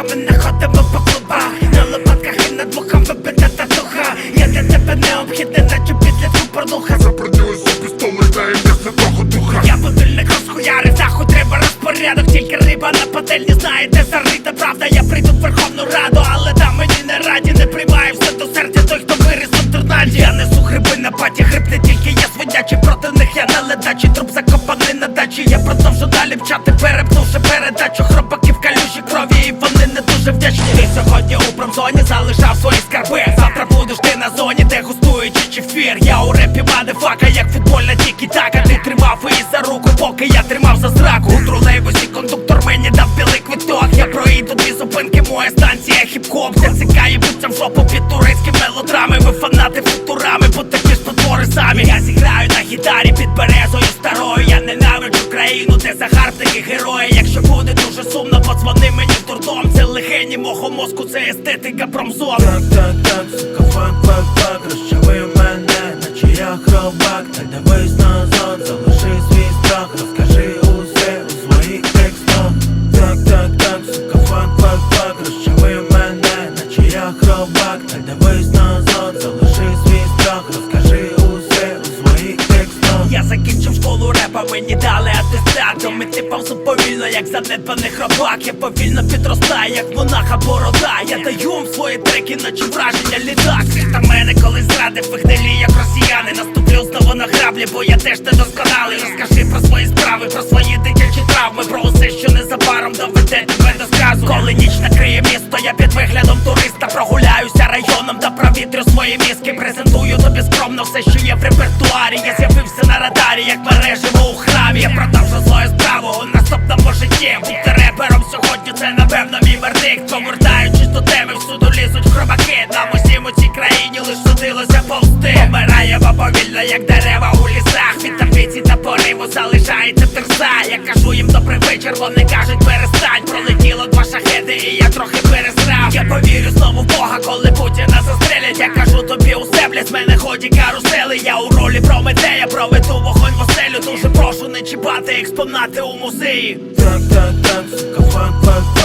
рухами не ходимо по клубах. На лопатках і над вухами бита татуха Я для тебе необхідний, наче підлітку порнуха Забронююся пістолет на ім'я святого духа. Я будильник розхуярив, захуй треба розпорядок. Тільки риба на пательні знає, де зарита правда. Я прийду в Верховну Раду, але там мені не раді Не приймає все до серця той, хто виріс у торнаді Я несу гриби на паті, гриб не тільки я свинячий Проти них я на ледачі, труп закопаний на дачі. Я продовжу далі вчати, перепнувши передачу зупинки, моя станція хіп-хоп. Цікає буттям в жопу під турецькими мелодрами. Ви фанати футурами, бо такі ж потвори самі. Я зіграю на гітарі під березою старою. Я ненавиджу країну, де загарбники герої. Якщо буде дуже сумно, подзвони мені в дурдом. Це легені мого мозку, це естетика промзон Так, так, так, сука, фак, фак, фак, розчави мене, наче я хробак, не дивись назад, залиши дали атестат До мети повільно, як занедбаний хробак Я повільно підростаю, як монаха борода. Я даю вам свої треки, наче враження літак. Світ та мене колись зрадив, вигнилі, як росіяни. Наступлю знову на граблі, бо я теж недосконалий. Розкажи про свої справи, про свої дитячі травми. Про усе, що незабаром доведе тебе до сказу. Коли ніч накриє місто, я під виглядом туриста Прогуляюся районом та провітрю свої мізки. Презентую тобі скромно все, що є в репертуарі. Я з'явився на радарі, як мереживо у храмі. Я продовжу свою справу у наступному житті. Бути репером сьогодні це напевно мій вердикт. Повертаючись до теми, всюду лізуть хробаки. Нам усім у цій країні лиш судилося повсти. Помираємо повільно, як дерева у лісах. Від амбіцій та пориву залишається терса. Я кажу їм добрий вечір, вони кажуть перестань Пролетіло два шахеди і я трохи пересрав. Я повірю знову в Бога, ході карусели Я у ролі Прометея проведу вогонь в оселю. Дуже прошу не чіпати експонати у музеї. Так, так, так, сука, фан, фак,